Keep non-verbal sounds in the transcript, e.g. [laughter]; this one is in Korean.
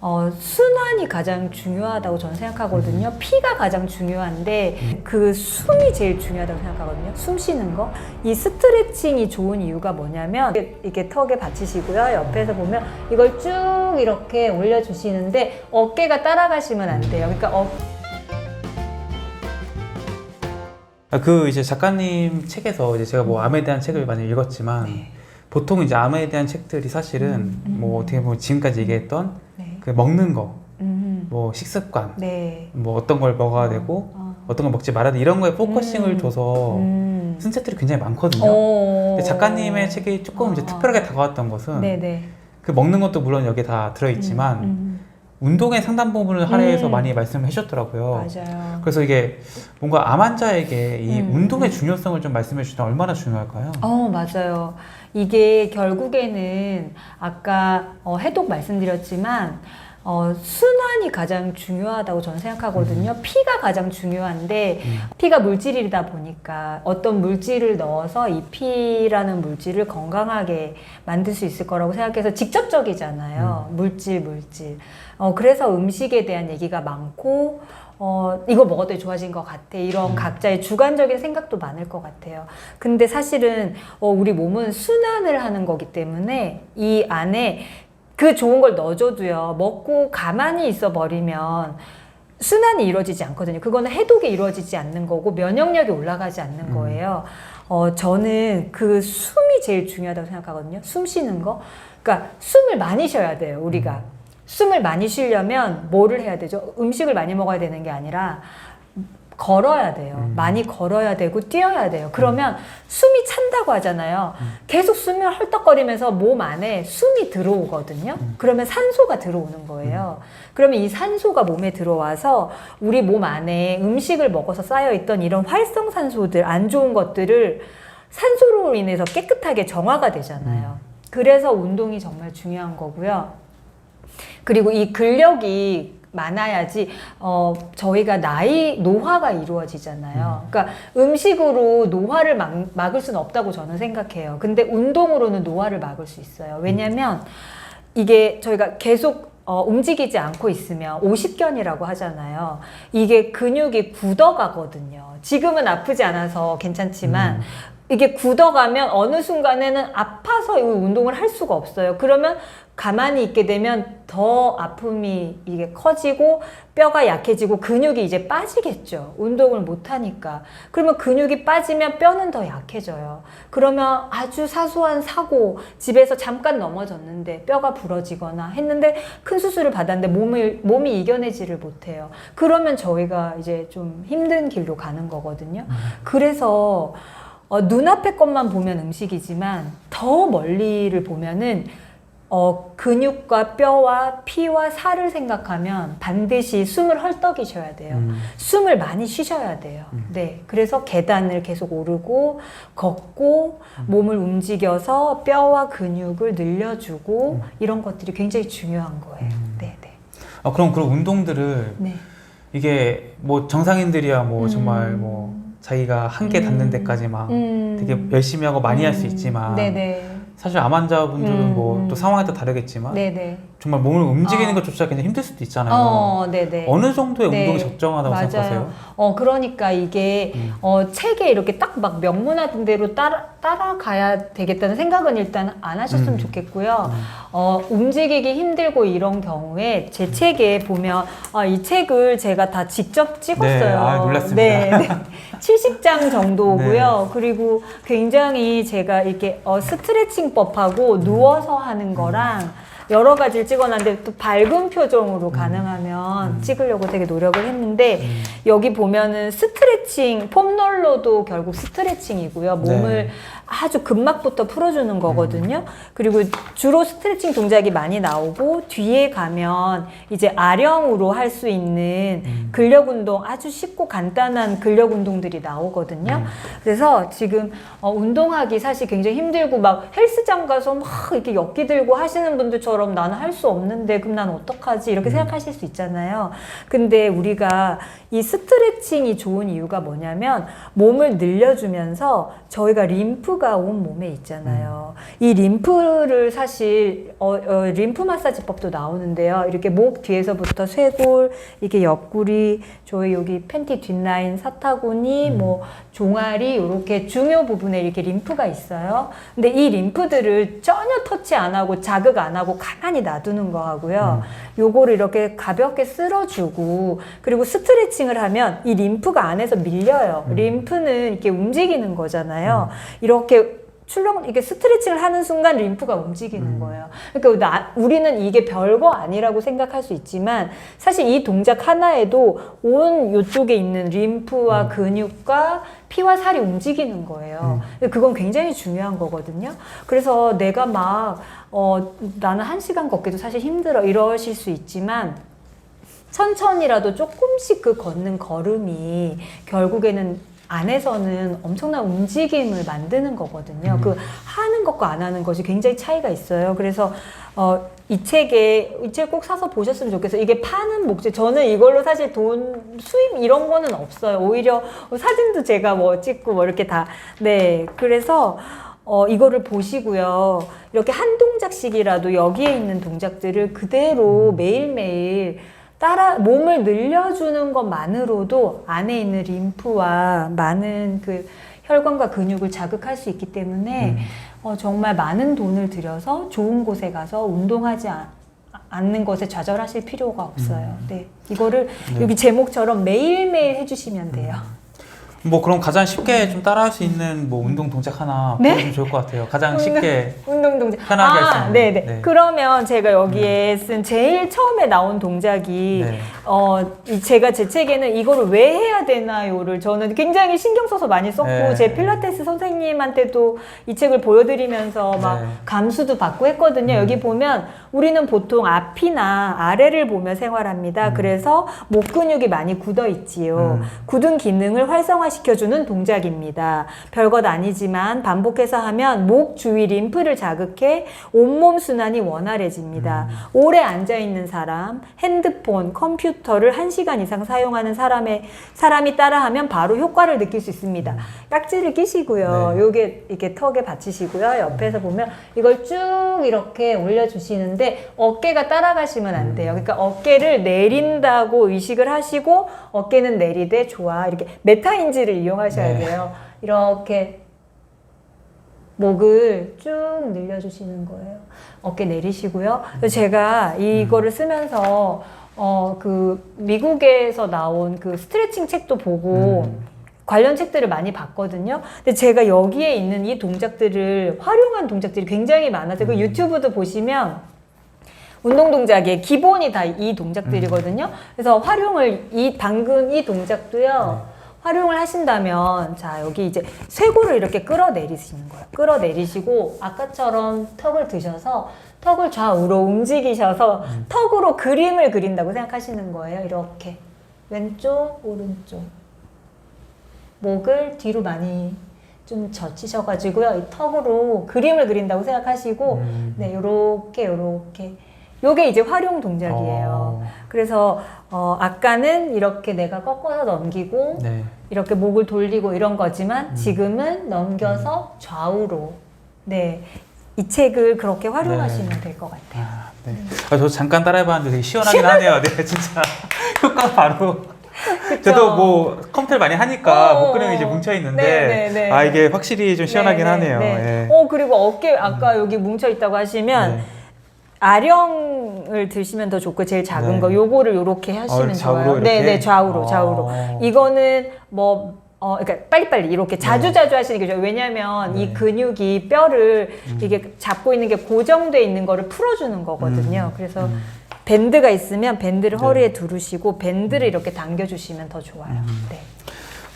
어, 순환이 가장 중요하다고 저는 생각하거든요. 피가 가장 중요한데 그 숨이 제일 중요하다고 생각하거든요. 숨 쉬는 거. 이 스트레칭이 좋은 이유가 뭐냐면 이렇게 턱에 받치시고요. 옆에서 보면 이걸 쭉 이렇게 올려주시는데 어깨가 따라가시면 안 돼요. 그러니까 어, 아, 그 이제 작가님 책에서 이제 제가 뭐 암에 대한 책을 많이 읽었지만 네. 보통 이제 암에 대한 책들이 사실은 음, 음. 뭐 어떻게 보면 지금까지 얘기했던 네. 그 먹는 거, 음, 뭐 식습관, 네. 뭐 어떤 걸 먹어야 되고 어. 어떤 걸 먹지 말아야 돼 이런 거에 포커싱을 음. 둬서 음. 쓴 책들이 굉장히 많거든요. 어. 근데 작가님의 책이 조금 이제 어, 어. 특별하게 다가왔던 것은 네네. 그 먹는 것도 물론 여기에 다 들어있지만 음, 운동의 상당 부분을 할애해서 음. 많이 말씀을 음. 해주셨더라고요. 맞아요. 그래서 이게 뭔가 암 환자에게 이 음. 운동의 중요성을 좀 말씀해 주시면 얼마나 중요할까요? 어, 맞아요. 이게 결국에는 아까 어, 해독 말씀드렸지만 어, 순환이 가장 중요하다고 저는 생각하거든요. 피가 가장 중요한데 음. 피가 물질이다 보니까 어떤 물질을 넣어서 이 피라는 물질을 건강하게 만들 수 있을 거라고 생각해서 직접적이잖아요. 물질, 물질. 어, 그래서 음식에 대한 얘기가 많고 어, 이거 먹었더니 좋아진 것 같아. 이런 음. 각자의 주관적인 생각도 많을 것 같아요. 근데 사실은 어, 우리 몸은 순환을 하는 거기 때문에 이 안에 그 좋은 걸 넣어줘도요. 먹고 가만히 있어 버리면 순환이 이루어지지 않거든요. 그거는 해독이 이루어지지 않는 거고 면역력이 올라가지 않는 음. 거예요. 어, 저는 그 숨이 제일 중요하다고 생각하거든요. 숨 쉬는 거. 그러니까 숨을 많이 쉬어야 돼요, 우리가. 숨을 많이 쉬려면 뭐를 해야 되죠? 음식을 많이 먹어야 되는 게 아니라 걸어야 돼요. 음. 많이 걸어야 되고 뛰어야 돼요. 그러면 숨이 찬다고 하잖아요. 계속 숨을 헐떡거리면서 몸 안에 숨이 들어오거든요. 그러면 산소가 들어오는 거예요. 그러면 이 산소가 몸에 들어와서 우리 몸 안에 음식을 먹어서 쌓여있던 이런 활성산소들, 안 좋은 것들을 산소로 인해서 깨끗하게 정화가 되잖아요. 그래서 운동이 정말 중요한 거고요. 그리고 이 근력이 많아야지 어 저희가 나이 노화가 이루어지잖아요. 그러니까 음식으로 노화를 막, 막을 수는 없다고 저는 생각해요. 근데 운동으로는 노화를 막을 수 있어요. 왜냐면 이게 저희가 계속 어, 움직이지 않고 있으면 오십견이라고 하잖아요. 이게 근육이 굳어가거든요. 지금은 아프지 않아서 괜찮지만 음. 이게 굳어가면 어느 순간에는 아파서 이 운동을 할 수가 없어요. 그러면 가만히 있게 되면 더 아픔이 이게 커지고 뼈가 약해지고 근육이 이제 빠지겠죠. 운동을 못 하니까. 그러면 근육이 빠지면 뼈는 더 약해져요. 그러면 아주 사소한 사고, 집에서 잠깐 넘어졌는데 뼈가 부러지거나 했는데 큰 수술을 받았는데 몸을, 몸이 이겨내지를 못해요. 그러면 저희가 이제 좀 힘든 길로 가는 거거든요. 그래서 어, 눈앞의 것만 보면 음식이지만 더 멀리를 보면은 어, 근육과 뼈와 피와 살을 생각하면 반드시 숨을 헐떡이 쉬어야 돼요. 음. 숨을 많이 쉬셔야 돼요. 네. 그래서 계단을 계속 오르고, 걷고, 몸을 움직여서 뼈와 근육을 늘려주고, 이런 것들이 굉장히 중요한 거예요. 네, 네. 아, 그럼 그런 운동들을 네. 이게 뭐 정상인들이야 뭐 음. 정말 뭐 자기가 한계 닿는 음. 데까지 막 음. 되게 열심히 하고 많이 할수 음. 있지만 네네. 사실 암 환자분들은 음, 뭐 음. 또 상황에 따라 다르겠지만 네네. 정말 몸을 움직이는 어. 것조차 굉장히 힘들 수도 있잖아요. 어, 네네. 어느 정도의 네. 운동이 적정하다고 맞아요. 생각하세요? 어, 그러니까 이게, 음. 어, 책에 이렇게 딱 막 명문화된 대로 따라, 따라가야 되겠다는 생각은 일단 안 하셨으면 음. 좋겠고요. 어, 움직이기 힘들고 이런 경우에 제 책에 보면, 아, 이 책을 제가 다 직접 찍었어요. 네, 아, 놀랐습니다. 네, 네. [laughs] 70장 정도고요. 그리고 굉장히 제가 이렇게 어, 스트레칭법하고 누워서 하는 거랑 여러 가지를 찍어놨는데 또 밝은 표정으로 가능하면 찍으려고 되게 노력을 했는데 음. 여기 보면은 스트레칭 폼롤러도 결국 스트레칭이고요. 몸을 네. 아주 근막부터 풀어주는 거거든요. 그리고 주로 스트레칭 동작이 많이 나오고 뒤에 가면 이제 아령으로 할 수 있는 음. 근력 운동 아주 쉽고 간단한 근력 운동들이 나오거든요. 그래서 지금 어, 운동하기 사실 굉장히 힘들고 막 헬스장 가서 막 이렇게 역기 들고 하시는 분들처럼 나는 할 수 없는데 그럼 난 어떡하지 이렇게 생각하실 수 있잖아요. 근데 우리가 이 스트레칭이 좋은 이유가 뭐냐면 몸을 늘려주면서 저희가 림프 림프가 온 몸에 있잖아요. 이 림프를 사실 어, 어, 림프 마사지법도 나오는데요. 이렇게 목 뒤에서부터 쇄골, 이렇게 옆구리, 저희 여기 팬티 뒷라인, 사타구니, 뭐 종아리 이렇게 중요 부분에 이렇게 림프가 있어요. 근데 이 림프들을 전혀 터치 안 하고 자극 안 하고 가만히 놔두는 거 하고요. 요거를 이렇게 가볍게 쓸어주고 그리고 스트레칭을 하면 이 림프가 안에서 밀려요. 림프는 이렇게 움직이는 거잖아요. 이렇게 출렁 이렇게 스트레칭을 하는 순간 림프가 움직이는 거예요. 그러니까 나, 우리는 이게 별거 아니라고 생각할 수 있지만 사실 이 동작 하나에도 온 요쪽에 있는 림프와 근육과 피와 살이 움직이는 거예요. 근데 그건 굉장히 중요한 거거든요. 그래서 내가 막 어, 나는 한 시간 걷기도 사실 힘들어 이러실 수 있지만 천천히라도 조금씩 그 걷는 걸음이 결국에는 안에서는 엄청난 움직임을 만드는 거거든요. 그 하는 것과 안 하는 것이 굉장히 차이가 있어요. 그래서 어, 이 책에 이 책 꼭 사서 보셨으면 좋겠어요. 이게 파는 목적 저는 이걸로 사실 돈 수입 이런 거는 없어요. 오히려 사진도 제가 뭐 찍고 뭐 이렇게 다 네. 그래서 어, 이거를 보시고요. 이렇게 한 동작씩이라도 여기에 있는 동작들을 그대로 매일매일 따라 몸을 늘려주는 것만으로도 안에 있는 림프와 많은 그 혈관과 근육을 자극할 수 있기 때문에 어, 정말 많은 돈을 들여서 좋은 곳에 가서 운동하지 않, 않는 것에 좌절하실 필요가 없어요. 네. 이거를 네. 여기 제목처럼 매일매일 해주시면 돼요. 뭐 그럼 가장 쉽게 좀 따라할 수 있는 뭐 운동 동작 하나 네? 보여주면 좋을 것 같아요. 가장 쉽게 [laughs] 운동 동작. 편하게 할 수 아, 있는. 네네. 네. 그러면 제가 여기에 쓴 제일 처음에 나온 동작이 네. 어, 이 제가 제 책에는 이거를 왜 해야 되나요를 저는 굉장히 신경 써서 많이 썼고 네. 제 필라테스 선생님한테도 이 책을 보여드리면서 막 네. 음. 감수도 받고 했거든요. 여기 보면 우리는 보통 앞이나 아래를 보며 생활합니다. 그래서 목 근육이 많이 굳어 있지요. 음. 굳은 기능을 활성화시켜주는 동작입니다. 별것 아니지만 반복해서 하면 목 주위 림프를 자극해 온몸 순환이 원활해집니다. 오래 앉아 있는 사람, 핸드폰, 컴퓨터를 1시간 이상 사용하는 사람의 사람이 따라하면 바로 효과를 느낄 수 있습니다. 깍지를 끼시고요. 네. 요게 이렇게 턱에 받치시고요. 옆에서 보면 이걸 쭉 이렇게 올려 주시는 데 어깨가 따라가시면 안 돼요. 그러니까 어깨를 내린다고 의식을 하시고 어깨는 내리되 좋아. 이렇게 메타인지를 이용하셔야 네. 돼요. 이렇게 목을 쭉 늘려주시는 거예요. 어깨 내리시고요. 제가 이거를 쓰면서 어 그 미국에서 나온 그 스트레칭 책도 보고 음. 관련 책들을 많이 봤거든요. 근데 제가 여기에 있는 이 동작들을 활용한 동작들이 굉장히 많아서 그 유튜브도 보시면 운동 동작의 기본이 다 이 동작들이거든요. 그래서 활용을 이 방금 이 동작도요. 활용을 하신다면 자 여기 이제 쇄골을 이렇게 끌어내리시는 거예요. 끌어내리시고 아까처럼 턱을 드셔서 턱을 좌우로 움직이셔서 턱으로 그림을 그린다고 생각하시는 거예요. 이렇게 왼쪽 오른쪽 목을 뒤로 많이 좀 젖히셔가지고요. 이 턱으로 그림을 그린다고 생각하시고 음. 네 요렇게 요렇게 요게 이제 활용 동작이에요. 어. 그래서 어, 아까는 이렇게 내가 꺾어서 넘기고 네. 이렇게 목을 돌리고 이런 음. 거지만 지금은 넘겨서 좌우로 네. 이 책을 그렇게 활용하시면 될 것 같아요. 아, 네. 아, 저 잠깐 따라해봤는데 되게 시원하긴 하네요. 네, [laughs] 진짜 효과 바로. 저도 뭐 컴퓨터를 많이 하니까 어, 목 근육이 이제 뭉쳐 있는데 네, 네, 네. 아 이게 확실히 좀 시원하긴 네, 네, 하네요. 네. 예. 어 그리고 어깨 아까 여기 뭉쳐 있다고 하시면 네. 아령을 드시면 더 좋고 제일 작은 네. 거 요거를 요렇게 하시면 어, 좌우로 좋아요. 네, 이렇게? 네, 좌우로, 어. 좌우로. 이거는 뭐 어, 그러니까 빨리빨리 이렇게 자주 자주 하시는 게 좋아요. 왜냐하면 네. 이 근육이 뼈를 이게 잡고 있는 게 고정돼 있는 거를 풀어주는 거거든요. 음. 그래서 음. 밴드가 있으면 밴드를 네. 허리에 두르시고 밴드를 이렇게 당겨주시면 더 좋아요. 음. 네.